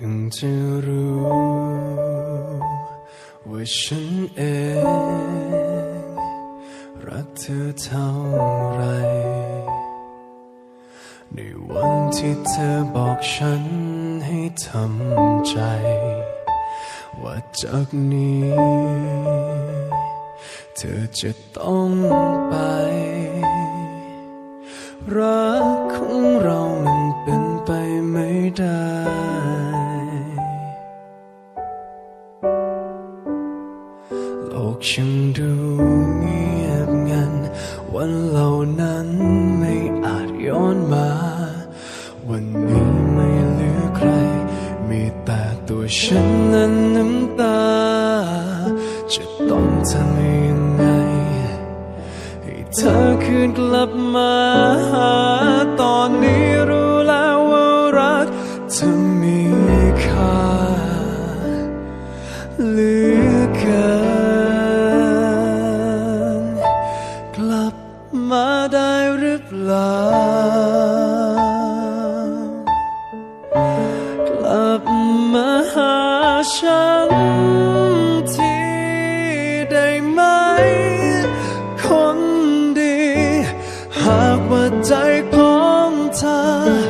เพิ่งจะรู้ว่าฉันเอง รักเธอเท่าไร ในวันที่เธอบอกฉันให้ทำใจ ว่าจากนี้ เธอจะต้องไป รักของเรามันเป็นไปไม่ได้ ช่างดูเงียบงัน วันเหล่านั้นไม่อาจย้อนมา วันนี้ไม่เหลือใคร มีแต่ตัวฉันและน้ำตา จะต้องทำยังไง ให้เธอคืนกลับมาหาตอนนี้ ลับมาได้หรือเปล่ากลับมาหาฉันทีได้ไหม คนดี หากว่าใจของเธอ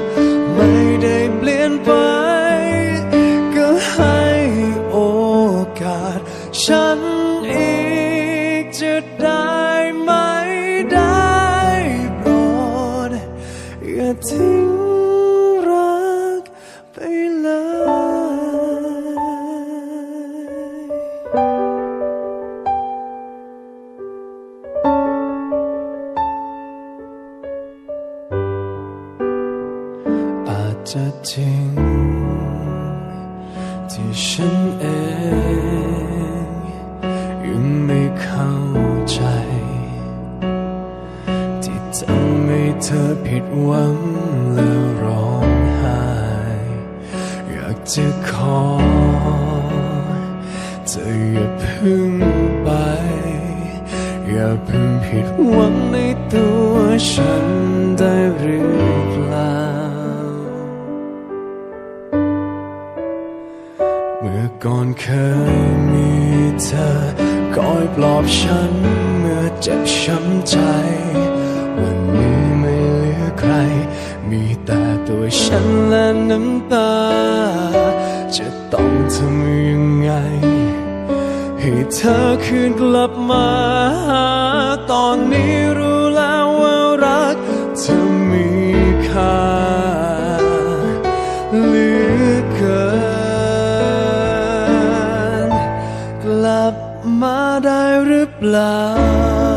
ทิ้งรักไปเลยอาจจะจริงที่ฉันเองยังไม่เข้าใจที่ทำ เธอผิดหวังแล้วร้องไห้ อยากจะขอ เธออย่าพึ่งไป อย่าพึ่งผิดหวังในตัวฉันได้หรือเปล่า เมื่อก่อนเคยมีเธอคอยปลอบฉันเมื่อเจ็บช้ำใจ น้ำตา จะต้องทำยังไง ให้เธอคืนกลับมาหาตอนนี้รู้แล้วว่ารักเธอมีค่าเหลือเกิน กลับมาได้หรือเปล่า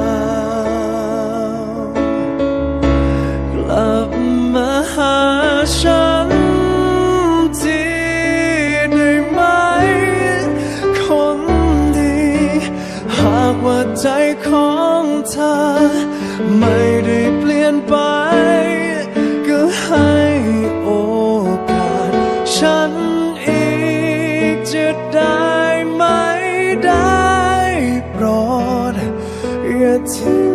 จะได้ไหมได้โปรดอย่าทิ้ง